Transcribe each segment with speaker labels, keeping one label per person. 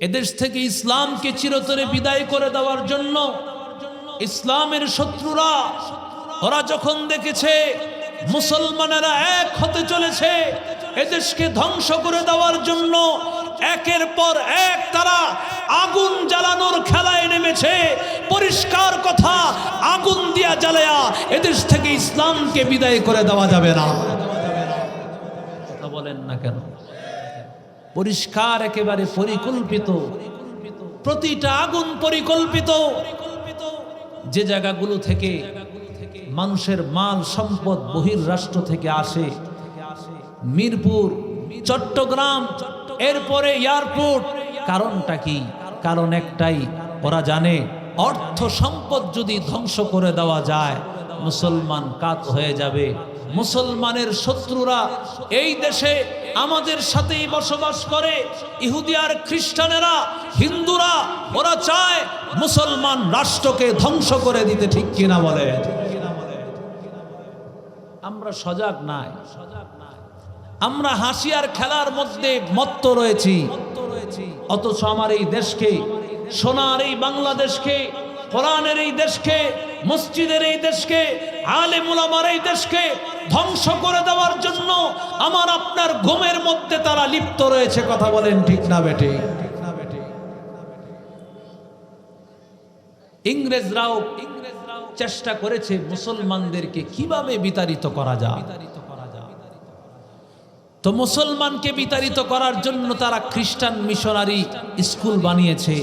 Speaker 1: এদেশ থেকে ইসলামকে চিরতরে বিদায় করে দেওয়ার জন্য ইসলামের শত্রুরা, ওরা যখন দেখেছে মুসলমানেরা এক হতে চলেছে, এদেশকে ধ্বংস করে দেওয়ার জন্য একের পর এক তারা আগুন জ্বালানোর খেলায় নেমেছে। পরিষ্কার কথা, আগুন দিয়া জ্বালায়া এদেশ থেকে ইসলামকে বিদায় করে দেওয়া যাবে না। কথা বলেন না কেন? পরিষ্কার, একেবারে পরিকল্পিত, প্রতিটা আগুন পরিকল্পিত। যে জায়গাগুলো থেকে মানুষের মাল, সম্পদ বহির রাষ্ট্র থেকে আসে, মিরপুর, চট্টগ্রাম, এরপরে এয়ারপোর্ট। কারণটা কি? কারণ একটাই, ওরা জানে, অর্থ সম্পদ যদি ধ্বংস করে দেওয়া যায়, মুসলমান কাত হয়ে যাবে। মুসলমানের শত্রুরা এই দেশে আমাদের সাথেই বসবাস করে। ইহুদি আর খ্রিস্টানেরা, হিন্দুরা, ওরা চায় মুসলমান রাষ্ট্রকে ধ্বংস করে দিতে, ঠিক কিনা বলে? আমরা সজাগ নাই। আমরা হাসি আর খেলার মধ্যে মত্ত রয়েছি। অথচ আমার এই দেশকে, সোনার এই বাংলাদেশকে, কোরআনের এই দেশকে, মসজিদের এই দেশকে, আলেমুলামার এই দেশকে ধ্বংস করে দেওয়ার জন্য আমার আপনার ঘুমের মধ্যে তারা লিপ্ত রয়েছে, কথা বলেন ঠিক না বেটে ইংরেজরাও ইংরেজরাও চেষ্টা করেছে মুসলমানদেরকে কীভাবে বিতাড়িত করা যায়। তো মুসলমানকে বিতাড়িত করার জন্য তারা খ্রিস্টান মিশনারি স্কুল বানিয়েছে।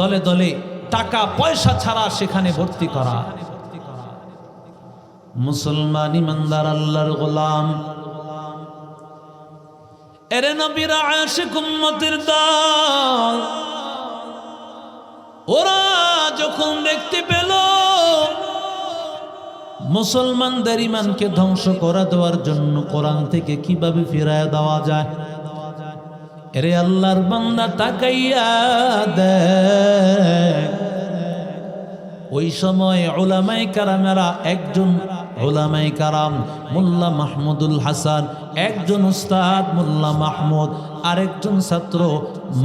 Speaker 1: দলে দলে টাকা পয়সা ছাড়া সেখানে ভর্তি করা। মুসলমান ইমানদার আল্লাহর গোলাম। এরে নবীরা আশিক উম্মতের দল, ওরা যখন দেখতে পেল, মুসলমানদের ইমানকে ধ্বংস করা দেওয়ার জন্য কোরআন থেকে কীভাবে ফিরায় দেওয়া যায়? এরে আল্লাহর বান্দা তাকাইয়া দেখ, ওই সময় ওলামাই কারামেরা একজন ওলামাই কারাম মোল্লা মাহমুদুল হাসান, একজন উস্তাদ মোল্লা মাহমুদ, আরেকজন ছাত্র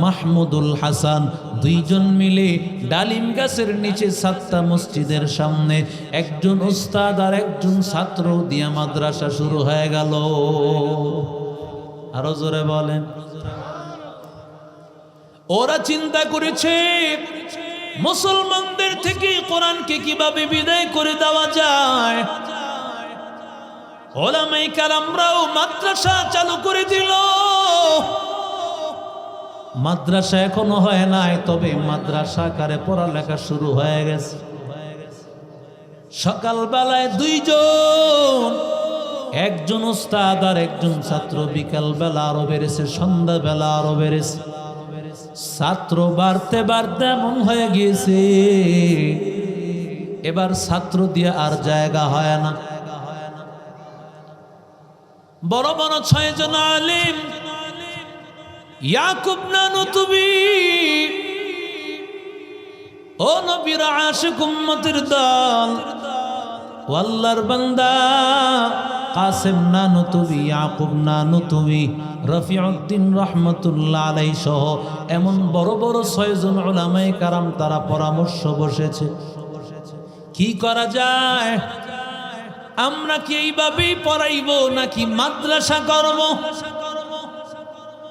Speaker 1: মাহমুদুল হাসান, দুইজন মিলে ডালিম গাছের নিচে সাতটা মসজিদের সামনে একজন উস্তাদ আর একজন ছাত্র দিয়া মাদ্রাসা শুরু হয়ে গেল। আরও জোরে বলেন। ওরা চিন্তা করেছে, মুসলমানদের থেকে কোরআনকে কীভাবে বিদায় করে দেওয়া যায়? ওলামাই কালামরাও মাদ্রাসা চালু করে দিল। মাদ্রাসা এখনও হয় নাই, তবে মাদ্রাসা আকারে পড়ালেখা শুরু হয়ে গেছে। সকালবেলায় দুইজন, একজন ওস্তাদ আর একজন ছাত্র। বিকাল বেলা আরও বেড়েছে, সন্ধ্যাবেলা আরও বেড়েছে। ছাত্র বাড়তে বাড়তে এমন হয়ে গিয়েছে। এবার ছাত্র দিয়ে আর জায়গা হয় না। বড় বড় ছয় জন আলিম। ইয়াকুব নানু তুমি। ও নবীর আশিক উম্মতের দল। ও আল্লাহর বান্দা। কাসেম নানু তুমি, ইয়াকুব নানু তুমি, রফিউদ্দিন রহমতুল্লাহ আলাই সহ এমন বড় বড় ছয়জন ওলামাই কারাম তারা পরামর্শ বসেছে। কি করা যায়? আমরা কি এইভাবেই পড়াইব নাকি মাদ্রাসা করব?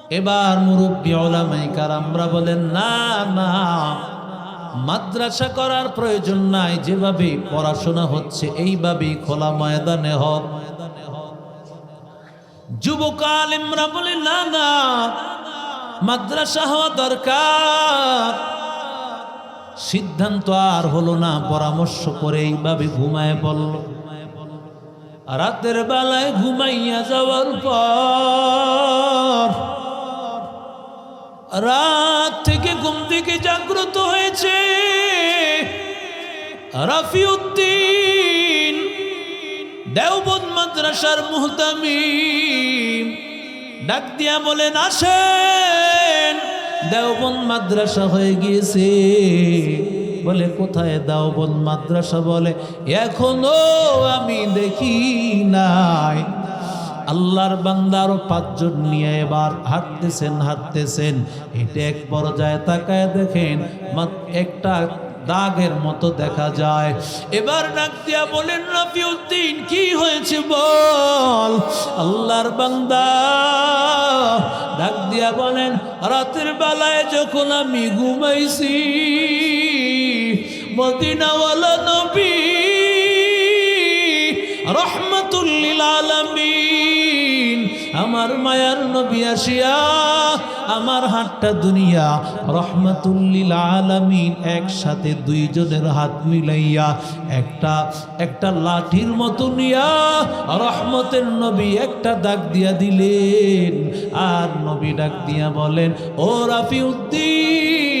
Speaker 1: এবার মুরব্বী ওলামাই আমরা বলেন, না না, মাদ্রাসা করার প্রয়োজন নাই। যেভাবে পড়াশোনা হচ্ছে, এইভাবেই খোলা ময়দানে হোক। যুবক আলিমরা বলে, না না, মাদ্রাসা হওয়া দরকার। সিদ্ধান্ত আর হলো না, পরামর্শ করে এইভাবে ঘুমায় পড়ল। রাতের বেলায় ঘুমাইয়া যাওয়ার পর রাত থেকে ঘুম থেকে জাগ্রত হয়েছে। রাফিউদ্দিন দেওবন্দ মাদ্রাসার মুহতামিম ডাক দিয়া বলেন, আসেন। দেওবন্দ মাদ্রাসা হয়ে গিয়েছে। বলে, কোথায় দাও দেওবন্দ মাদ্রাসা বলে, এখনও আমি দেখি নাই। আল্লাহর বান্দার পাঁচজন নিয়ে এবার হাঁটতেছেন হাঁটতেছেন। হেঁটে এক পর্যায়ে তাকায় দেখেন একটা দাগের মতো দেখা যায়। এবার ডাক দিয়া বলেন, রফিউদ্দিন, কি হয়েছে বল? আল্লাহর বান্দা ডাক দিয়া বলেন, রাতের বেলায় যখন আমি ঘুমাইছি মদিনাওয়ালা নবী রহমতুল্লিল আলমিন। আমার মায়ার নবী আসিয়া, আমার হাতটা দুনিয়া রহমতুল্লিল আলমিন একসাথে দুইজনের হাত মিলাইয়া, একটা একটা লাঠির মতো নিয়া, রহমতের নবী একটা ডাক দিয়া দিলেন। আর নবী ডাক দিয়া বলেন, ও রাফি উদ্দিন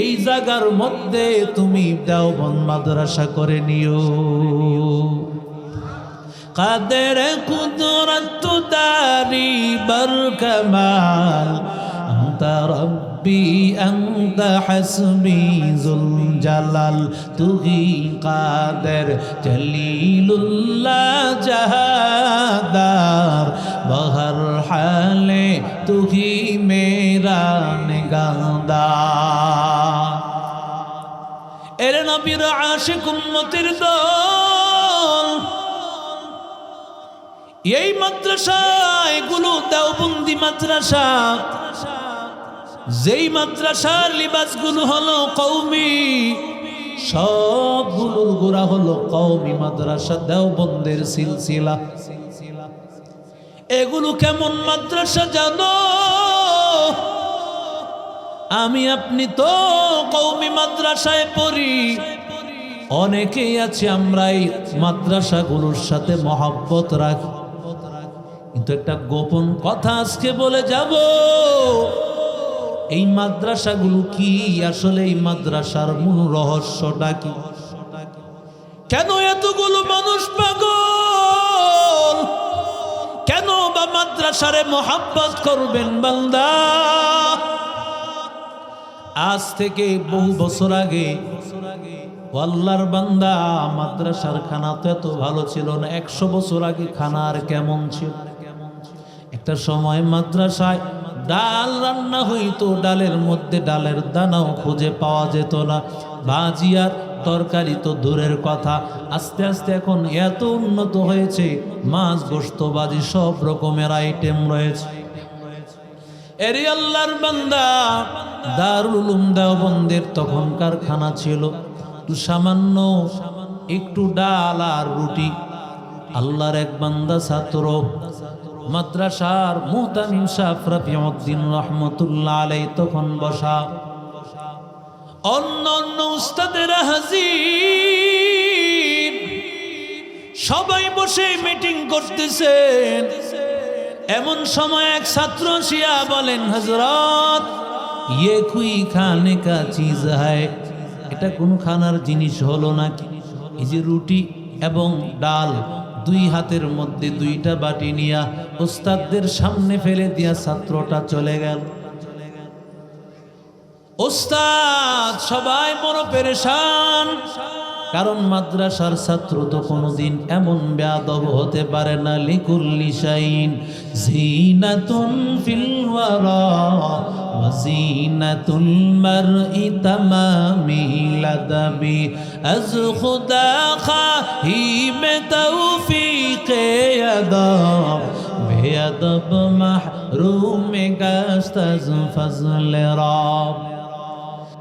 Speaker 1: এই জায়গার মধ্যে তুমি দেওবন মাদ্রাসা করে নিও قدر قدرت داري بركمال أنت ربي أنت حسبي ذو الجلال تغي قادر جليل الله جهادار बहर हाले तू ही मेरा निगादा এর নবীর আশিক উম্মতির দল, এই মাদ্রাসা এগুলো দেওবন্দি মাদ্রাসা। যেই মাদ্রাসার লিবাসগুলো হলো কৌমি সবগুলোর গোড়া হলো কৌমি মাদ্রাসা দেওবন্দের সিলসিলা। এগুলো কেমন মাদ্রাসা জানো? আমি আপনি তো কৌমি মাদ্রাসায় পড়ি। অনেকেই আছে আমরা এই মাদ্রাসাগুলোর সাথে মহাব্বত রাখি। কিন্তু একটা গোপন কথা আজকে বলে যাব। এই মাদ্রাসাগুলো কি? আসলে এই মাদ্রাসার মূল রহস্যটা কি? কেন এতগুলো মানুষ পাগল? কেন বা মাদ্রাসারে মোহাব্বত করবেন বান্দা? আজ থেকে বহু বছর আগে আল্লাহর বান্দা, মাদ্রাসার খানা তো এত ভালো ছিল না, একশো বছর আগে খানা আর কেমন ছিল? একটা সময় মাদ্রাসায় ডাল রান্না হইতো, ডালের মধ্যে ডালের দানাও খুঁজে পাওয়া যেত না, ভাজি আর তরকারি তো দূরের কথা। আস্তে আস্তে এখন এত উন্নত হয়েছে, মাছ গোস্ত বাজি, সব রকমের আইটেম রয়েছে। এরে আল্লাহর বান্দা, দারুল উলুম দেওবন্দের তখন কারখানা ছিল। সামান্য, একটু ডাল আর রুটি। আল্লাহর এক বান্দা ছাত্র, মাদ্রাসার মুহতামিম সাহ রফিউদ্দিন রহমতুল্লাহ আলাই তখন বসা। অন্য অন্য উস্তাদেরা হাজির। সবাই বসে মিটিং করতেছেন। এমন সময় এক ছাত্র শিয়া বলেন হজরত ইয়ে কুই খানে কা চিজ হয়। এটা কোন খানার জিনিস হলো নাকি? এই যে রুটি এবং ডাল দুই হাতের মধ্যে দুইটা বাটি নিয়া ওস্তাদদের সামনে ফেলে দিয়া ছাত্রটা চলে গেল। ওস্তাদ, সবাই বড় পেরেশান। কারণ মাদ্রাসার ছাত্র তো কোনোদিন এমন ব্যাদব হতে পারে না, লিকুল্লি শাইন। জিনাতুন ফিল ওয়ারা ওয়া জিনাতুল মারই তামামি লাদাবি। আজ খুদা খাহি মে তৌফিক আদব। বেয়াদব মাহরুম গাস্ত আজ ফজল রব।